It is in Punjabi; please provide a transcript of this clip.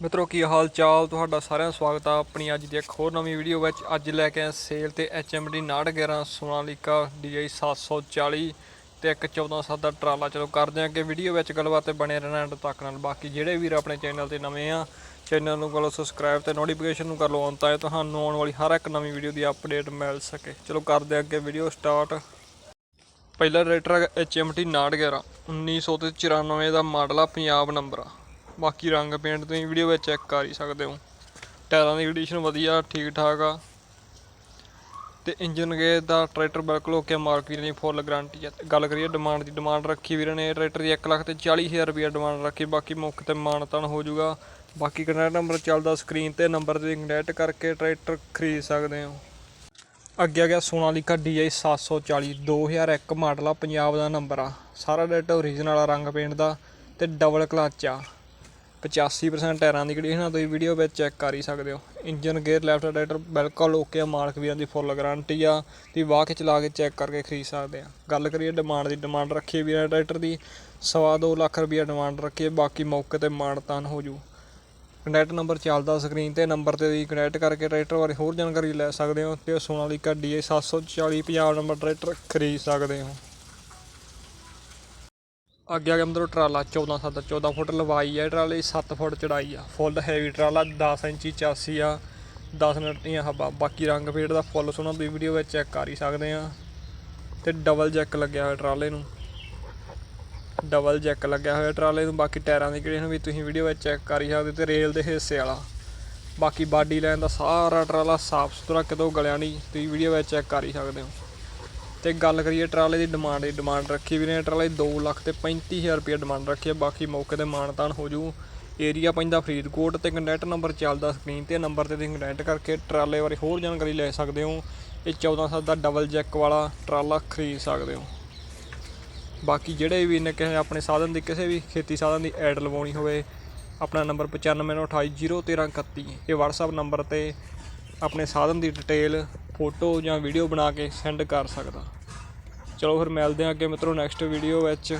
ਮਿੱਤਰੋ, ਕੀ ਹਾਲ ਚਾਲ ਤੁਹਾਡਾ ਸਾਰਿਆਂ ਦਾ ਸਵਾਗਤ ਆ ਆਪਣੀ ਅੱਜ ਦੀ ਇੱਕ ਹੋਰ ਨਵੀਂ ਵੀਡੀਓ ਵਿੱਚ। ਅੱਜ ਲੈ ਕੇ ਆਏ ਸੇਲ ਤੇ HMD 911 ਸੋਨਾਲੀਕਾ DI 740 ਤੇ ਇੱਕ 14 ਦਾ ਟਰਾਲਾ। ਚਲੋ ਕਰਦੇ ਆਂ ਅੱਗੇ ਵੀਡੀਓ ਵਿੱਚ ਗੱਲਬਾਤ ਤੇ ਬਣੇ ਰਹਿਣਾ ਐਂਡ ਤੱਕ ਨਾਲ। ਬਾਕੀ ਜਿਹੜੇ ਵੀਰ ਆਪਣੇ ਚੈਨਲ ਤੇ ਨਵੇਂ ਆ, ਚੈਨਲ ਨੂੰ ਕਰੋ ਸਬਸਕ੍ਰਾਈਬ ਤੇ ਨੋਟੀਫਿਕੇਸ਼ਨ ਨੂੰ ਕਰ ਲਓ ਔਨ ਤਾਂ ਇਹ ਤੁਹਾਨੂੰ ਆਉਣ ਵਾਲੀ ਹਰ ਇੱਕ ਨਵੀਂ ਵੀਡੀਓ ਦੀ ਅਪਡੇਟ ਮਿਲ ਸਕੇ। ਚਲੋ ਕਰਦੇ ਆਂ ਅੱਗੇ ਵੀਡੀਓ ਸਟਾਰਟ ਪਹਿਲਾ ਟਰੈਕਟਰ ਹੈਗਾ HMT 911 1994 ਦਾ ਮਾਡਲ ਆ, ਪੰਜਾਬ ਨੰਬਰ ਆ। ਬਾਕੀ ਰੰਗ ਪੇਂਟ ਤੁਸੀਂ ਵੀਡੀਓ ਵਿੱਚ ਚੈੱਕ ਕਰ ਹੀ ਸਕਦੇ ਹੋ। ਟਾਇਰਾਂ ਦੀ ਕੰਡੀਸ਼ਨ ਵਧੀਆ ਠੀਕ ਠਾਕ ਆ। ਤੇ ਇੰਜਨ ਗੇ ਦਾ ਟਰੈਕਟਰ ਬਿਲਕੁਲ ਓਕੇ ਮਾਰਕ ਵੀਰਾਂ ਦੀ ਫੁੱਲ ਗਾਰੰਟੀ ਆ। ਗੱਲ ਕਰੀਏ ਡਿਮਾਂਡ ਦੀ ਡਿਮਾਂਡ ਰੱਖੀ ਵੀਰਾਂ ਨੇ ਟਰੈਕਟਰ ਦੀ 1 ਲੱਖ ਤੇ 40000 ਰੁਪਏ ਡਿਮਾਂਡ ਰੱਖੀ, ਬਾਕੀ ਮੁੱਖ ਤੇ ਮਾਨਤਾਨ ਹੋ ਜਾਊਗਾ। ਬਾਕੀ ਕੰਟੈਕਟ ਨੰਬਰ ਚੱਲਦਾ ਸਕਰੀਨ ਤੇ ਨੰਬਰ ਤੇ ਕੰਟੈਕਟ ਕਰਕੇ ਟਰੈਕਟਰ ਖਰੀਦ ਸਕਦੇ ਹੋ। ਅੱਗੇ ਆ ਗਿਆ ਸੋਨਾਲੀਕਾ DI 740 2001 ਮਾਡਲ ਆ, ਪੰਜਾਬ ਦਾ ਨੰਬਰ ਆ। ਸਾਰਾ ਡਾਟਾ ਓਰੀਜਨਲ ਆ, ਰੰਗ ਪੇਂਟ ਦਾ, ਤੇ ਡਬਲ ਕਲਚ ਆ। 85% ਟਾਇਰਾਂ ਦੀ ਕੰਡੀਸ਼ਨ ਆ ਤੁਸੀਂ ਵੀਡੀਓ ਵਿੱਚ ਚੈੱਕ ਕਰ ਹੀ ਸਕਦੇ ਹੋ। ਇੰਜਨ ਗੇਅਰ ਲੈਫਟ ਰਾਈਟਰ ਬਿਲਕੁਲ ਓਕੇ ਆ, ਮਾਲਕ ਵੀਰਾਂ ਦੀ ਫੁੱਲ ਗਾਰੰਟੀ ਆ। ਤੁਸੀਂ ਵਾਹ ਕੇ ਚਲਾ ਕੇ ਚੈੱਕ ਕਰਕੇ ਖਰੀਦ ਸਕਦੇ ਆ। ਗੱਲ ਕਰੀਏ ਡਿਮਾਂਡ ਦੀ ਡਿਮਾਂਡ ਰੱਖੀ ਵੀਰਾਂ ਟਰੈਕਟਰ ਦੀ। ਸਵਾ ਦੋ ਲੱਖ ਰੁਪਈਆ ਡਿਮਾਂਡ ਰੱਖੀ ਬਾਕੀ ਮੌਕੇ ਤੇ ਮਾਨਤਾਨ ਹੋ ਜੂ। ਕੰਟੈਕਟ ਨੰਬਰ ਚੱਲਦਾ ਸਕਰੀਨ ਤੇ ਨੰਬਰ ਤੇ ਤੁਸੀਂ ਕੰਟੈਕਟ ਕਰਕੇ ਟਰੈਕਟਰ ਬਾਰੇ ਹੋਰ ਜਾਣਕਾਰੀ ਲੈ ਸਕਦੇ ਹੋ ਤੇ Sonalika DI 740 Punjab number tractor ਖਰੀਦ ਸਕਦੇ ਹੋ। ਅੱਗੇ ਆ ਗਿਆ ਮਤਲਬ ਟਰਾਲਾ 14 ਸੱਤ 14 ਫੁੱਟ ਲਵਾਈ ਆ ਟਰਾਲੇ ਦੀ 7 ਫੁੱਟ ਚੜਾਈ ਆ। ਫੁੱਲ ਹੈਵੀ ਟਰਾਲਾ 10 ਇੰਚੀ ਚਾਸੀ ਆ 10 ਨਟੀਆਂ ਹਵਾ। ਬਾਕੀ ਰੰਗ ਫੇਡ ਦਾ ਫੁੱਲ ਸੋਹਣਾ, ਤੁਸੀਂ ਵੀਡੀਓ ਵਿੱਚ ਚੈੱਕ ਕਰ ਹੀ ਸਕਦੇ ਆ। ਤੇ ਡਬਲ ਜੈਕ ਲੱਗਿਆ ਹੋਇਆ ਟਰਾਲੇ ਨੂੰ। ਡਬਲ ਜੈਕ ਲੱਗਿਆ ਹੋਇਆ ਟਰਾਲੇ ਨੂੰ। ਬਾਕੀ ਟਾਇਰਾਂ ਦੀ ਕੰਡੀਸ਼ਨ ਵੀ ਤੁਸੀਂ ਵੀਡੀਓ ਵਿੱਚ ਚੈੱਕ ਕਰ ਹੀ ਸਕਦੇ ਤੇ ਰੇਲ ਦੇ ਹਿੱਸੇ ਵਾਲਾ। ਬਾਕੀ ਬਾਡੀ ਲਾਈਨ ਦਾ ਸਾਰਾ ਟਰਾਲਾ ਸਾਫ਼ ਸੁਥਰਾ ਕਿਤੋਂ ਗਲਿਆ ਨਹੀਂ। ਤੁਸੀਂ ਵੀਡੀਓ ਵਿੱਚ ਚੈੱਕ ਕਰ ਹੀ ਸਕਦੇ ਹੋ। ਤੇ ਗੱਲ ਕਰੀਏ ਟਰਾਲੇ ਦੀ ਡਿਮਾਂਡ ਦੀ ਡਿਮਾਂਡ ਰੱਖੀ ਵੀ ਨੇ ਟਰਾਲੇ 2 ਲੱਖ ਤੇ 35000 ਰੁਪਏ ਡਿਮਾਂਡ ਰੱਖੀ ਹੈ ਬਾਕੀ ਮੌਕੇ ਤੇ ਮਾਨਤਾਨ ਹੋ ਜੂ। ਏਰੀਆ ਪੈਂਦਾ ਫਰੀਦਕੋਟ ਤੇ ਕੰਟੈਕਟ ਨੰਬਰ ਚੱਲਦਾ ਸਕਰੀਨ ਤੇ, ਨੰਬਰ ਤੇ ਤੁਸੀਂ ਕੰਟੈਕਟ ਕਰਕੇ ਟਰਾਲੇ ਬਾਰੇ ਹੋਰ ਜਾਣਕਾਰੀ ਲੈ ਸਕਦੇ ਹੋ। ਇਹ 1400 ਦਾ ਡਬਲ ਜੈਕ ਵਾਲਾ ਟਰਾਲਾ ਖਰੀਦ ਸਕਦੇ ਹੋ। ਬਾਕੀ ਜਿਹੜੇ ਵੀ ਨੇ ਕਿਸੇ ਆਪਣੇ ਸਾਧਨ ਦੀ, ਕਿਸੇ ਵੀ ਖੇਤੀ ਸਾਧਨ ਦੀ ਐਡ ਲਵਾਉਣੀ ਹੋਵੇ, ਆਪਣਾ ਨੰਬਰ 9598013031 ਇਹ WhatsApp ਨੰਬਰ ਤੇ ਆਪਣੇ ਸਾਧਨ ਦੀ ਡਿਟੇਲ ਫੋਟੋ ਜਾਂ ਵੀਡੀਓ ਬਣਾ ਕੇ ਸੈਂਡ ਕਰ ਸਕਦਾ। ਚਲੋ ਫਿਰ ਮਿਲਦੇ ਹਾਂ ਅੱਗੇ ਮਿੱਤਰੋ ਨੈਕਸਟ ਵੀਡੀਓ ਵਿੱਚ।